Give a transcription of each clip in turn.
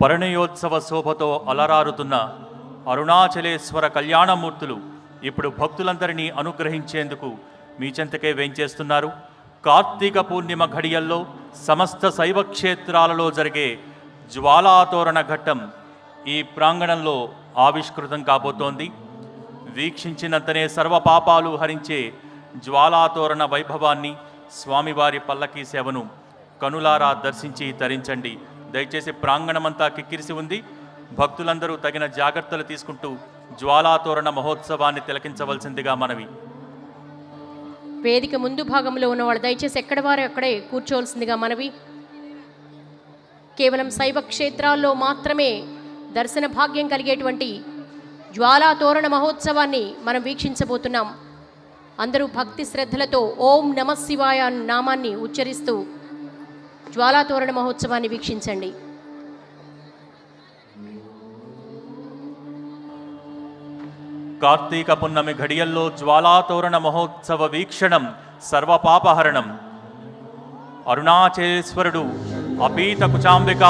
పరిణయోత్సవ శోభతో అలరారుతున్న అరుణాచలేశ్వర కళ్యాణమూర్తులు ఇప్పుడు భక్తులందరినీ అనుగ్రహించేందుకు మీ చెంతకే వేంచేస్తున్నారు. కార్తీక పూర్ణిమ ఘడియల్లో సమస్త శైవ క్షేత్రాలలో జరిగే జ్వాలాతోరణ ఘట్టం ఈ ప్రాంగణంలో ఆవిష్కృతం కాబోతోంది. వీక్షించినంతనే సర్వ పాపాలు హరించే జ్వాలాతోరణ వైభవాన్ని స్వామివారి పల్లకీ సేవను కనులారా దర్శించి తరించండి. దయచేసి ప్రాంగణమంతా కిక్కిరిసి ఉంది. భక్తులందరూ తగిన జాగ్రత్తలు తీసుకుంటూ జ్వాలాతోరణ మహోత్సవాన్ని తిలకించవలసిందిగా మనవి. వేదిక ముందు భాగంలో ఉన్న వాళ్ళు దయచేసి ఎక్కడ వారు అక్కడే కూర్చోవలసిందిగా మనవి. కేవలం శైవ క్షేత్రాల్లో మాత్రమే దర్శన భాగ్యం కలిగేటువంటి జ్వాలా తోరణ మహోత్సవాన్ని మనం వీక్షించబోతున్నాం. అందరూ భక్తి శ్రద్ధలతో ఓం నమ శివాయ నామాన్ని ఉచ్చరిస్తూ జ్వాలాతోరణ మహోత్సవాన్ని వీక్షించండి. కార్తీక పున్నమి ఘడియల్లో జ్వాలాతోరణ మహోత్సవ వీక్షణం సర్వపాపహరణం. అరుణాచలేశ్వరుడు అపీత కుచాంబిక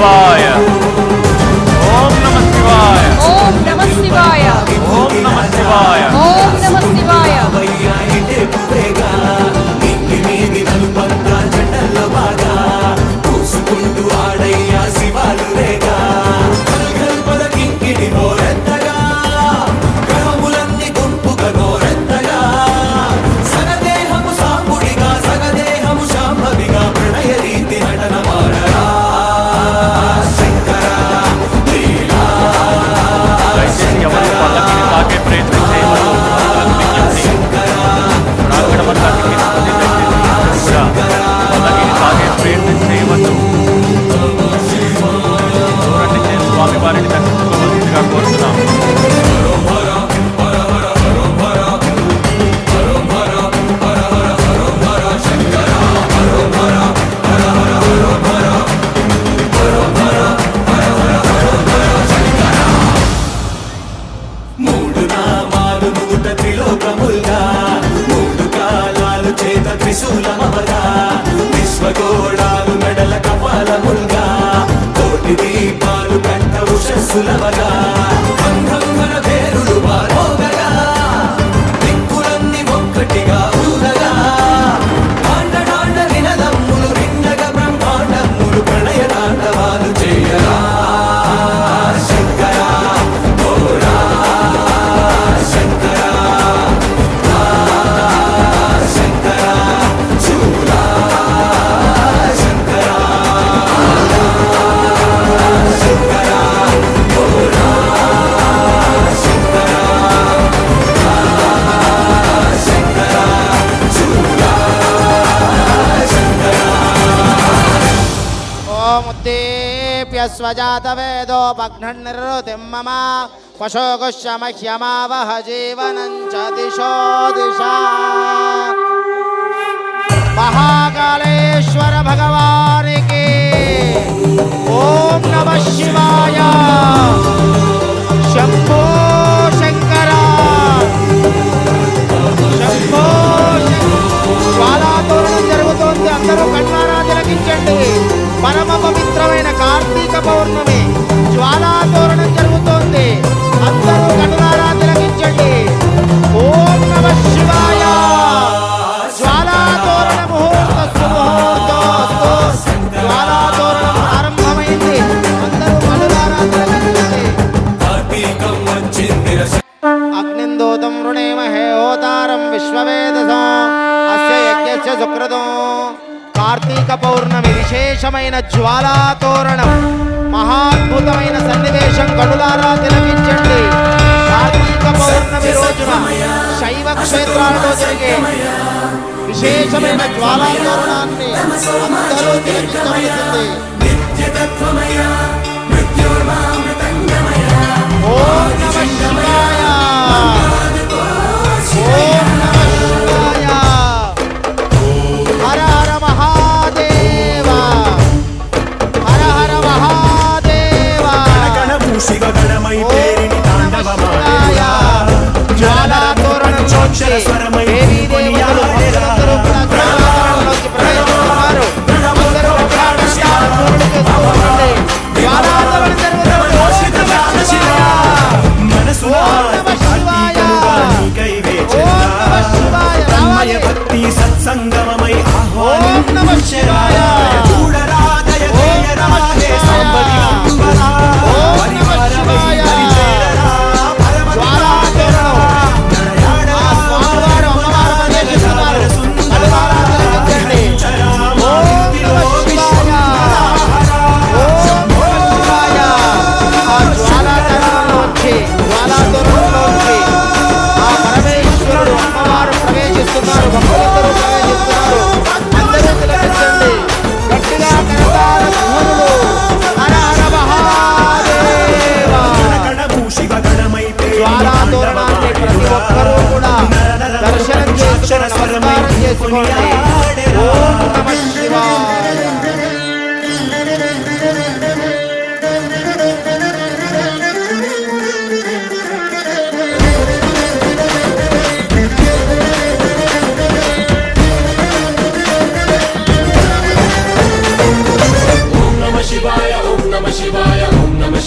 నమ सर्वजातवेदोपघ्ननिर्वृतिं मम पशोगुश्यमह्यमावह जीवनं च दिशो दिशा महाकालेश्वर भगवानिके ॐ नमः शिवाय शम्भो शङ्करा शम्भो జ్వాలాతోరణం జరుగుతోంది అందరూ కట్నారా తిలకించండి పరమ పవిత్ర purna అద్భుతమైన జ్వాలాతోరణం మహాద్భుతమైన సన్నివేశం గడులారా తిలకించండి. కార్తీక పౌర్ణమి రోజున శైవ క్షేత్రాలలో జరిగే విశేషమైన జ్వాలాతోరణాన్ని అందరూ తిలకించవలసింది.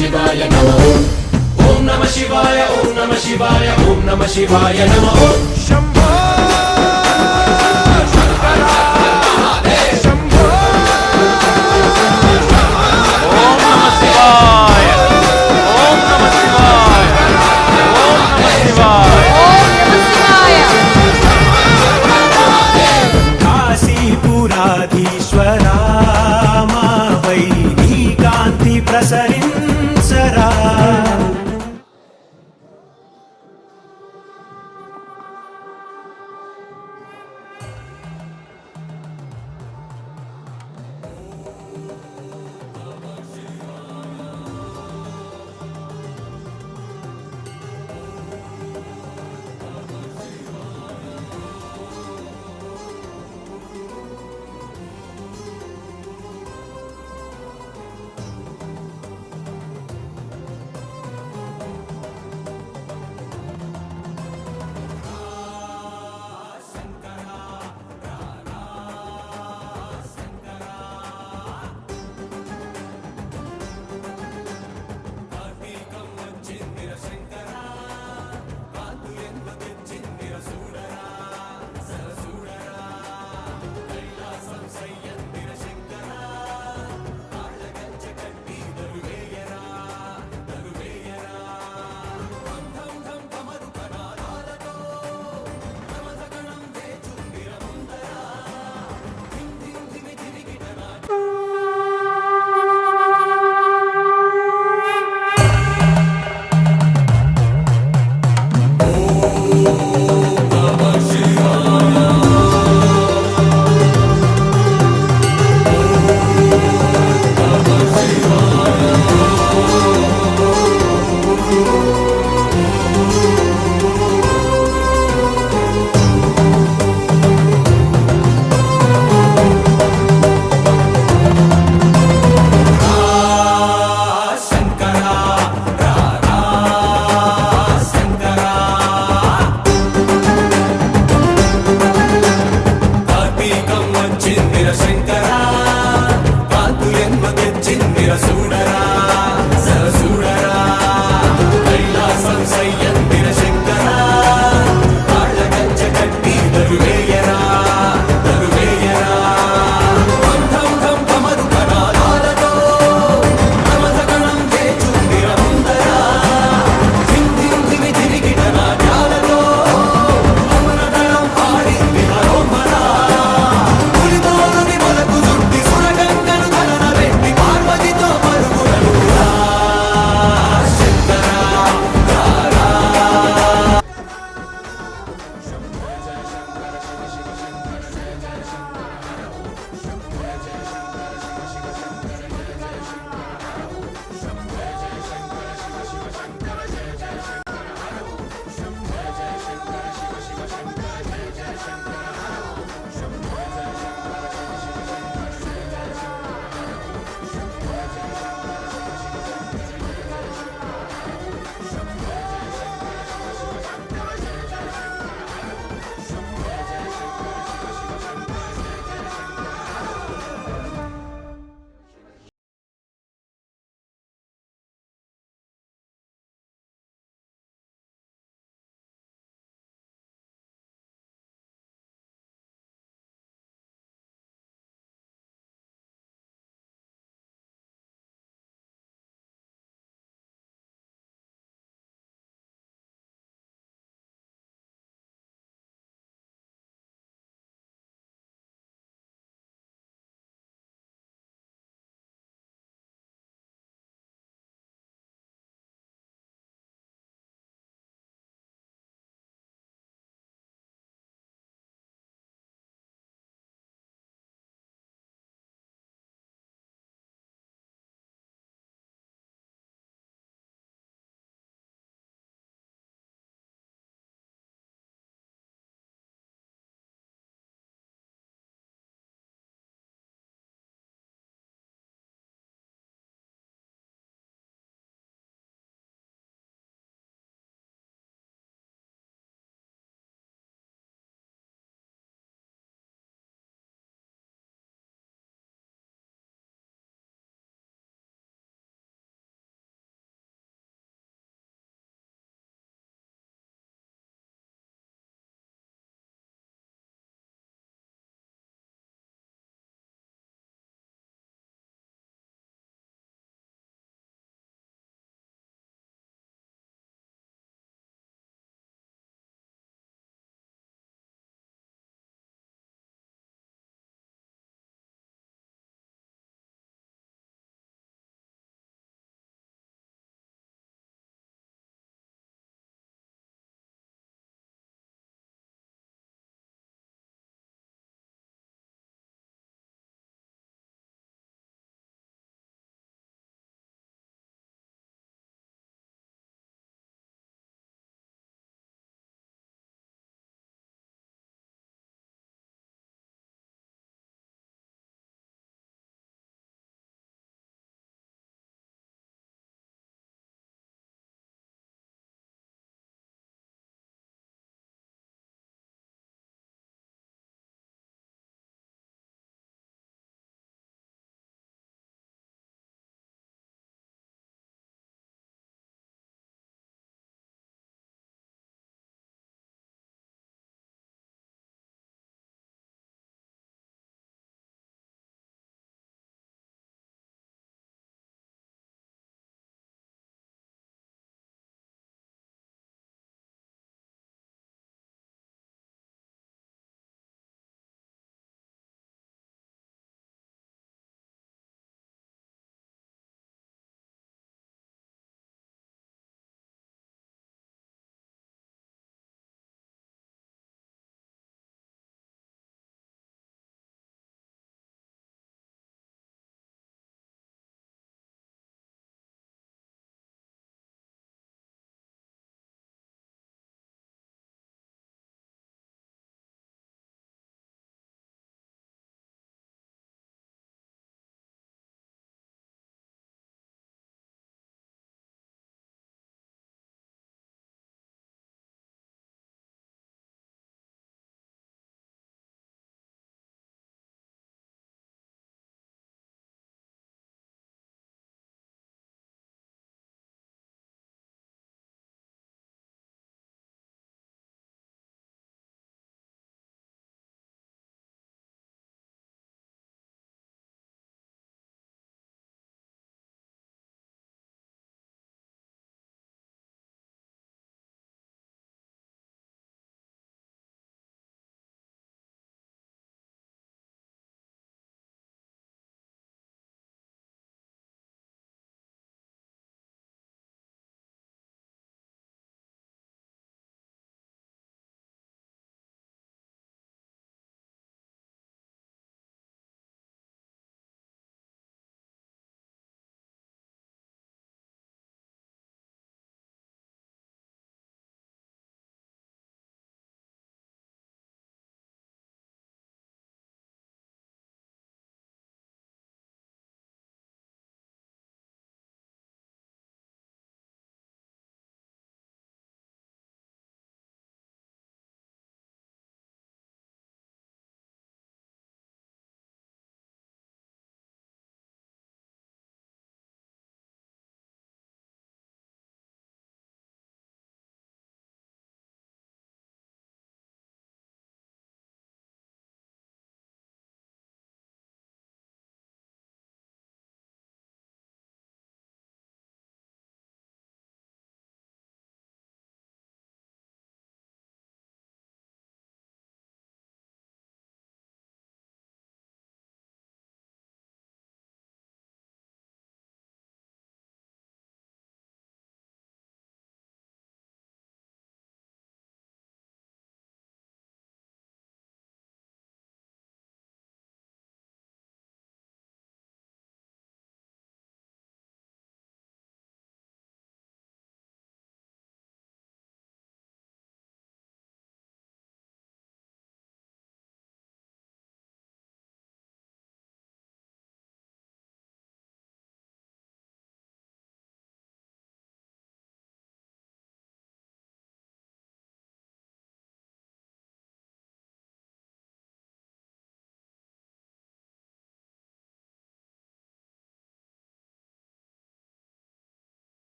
శివాయ నమ. ఓం నమ శివాయ ఓం నమ శివాయ ఓం నమ శివాయ నమ. ఓం శంభో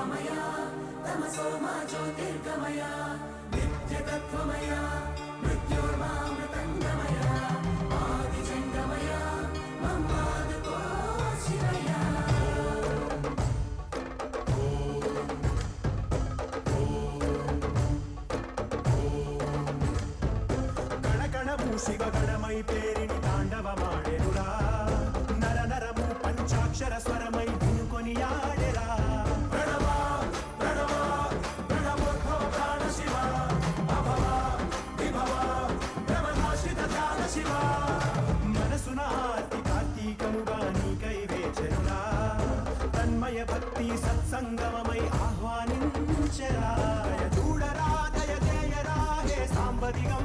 ज्योतिर्मया तमसो मा ज्योतिर्गमया नित्यतत्त्वमया मृत्योर्मामृतङ्गमया आदिजङ्गमया ममादुको शिवया గణగణము శివగణమై పేరిని తాండవమాడెనురా నర నరము పంచాక్షర స్వరమై సాంబదిగం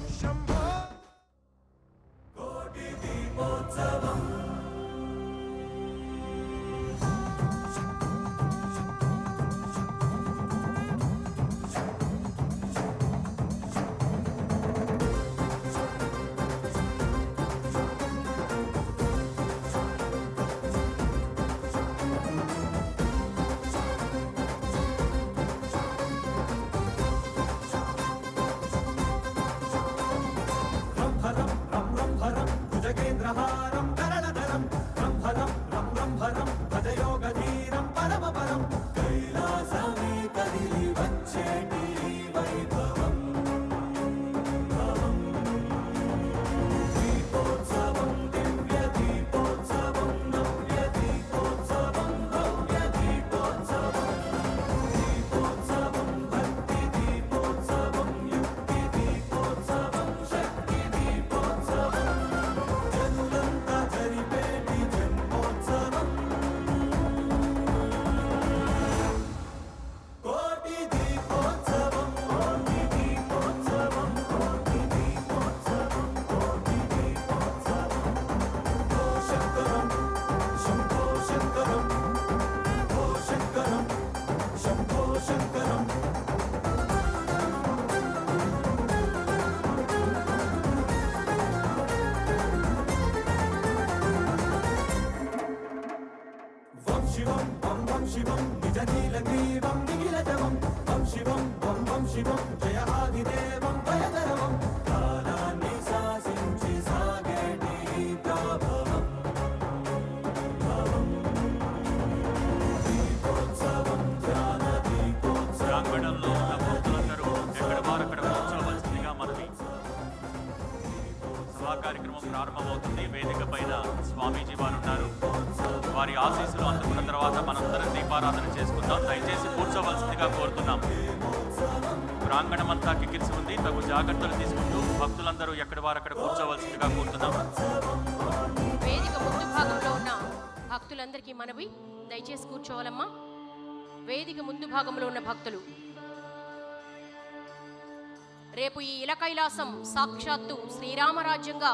కట్టలు తీసుకుంటూ భక్తులందరూ ఎక్కడి వారు అక్కడ కూర్చోవలసిందిగా కోరుతున్నాం. వేదిక ముందు భాగంలో ఉన్న భక్తులందరికీ మనవి దయచేసి కూర్చోవాలమ్మా. వేదిక ముందు భాగంలో ఉన్న భక్తులు. రేపు ఈ ఇలకైలాసం సాక్షాత్తు శ్రీరామరాజ్యంగా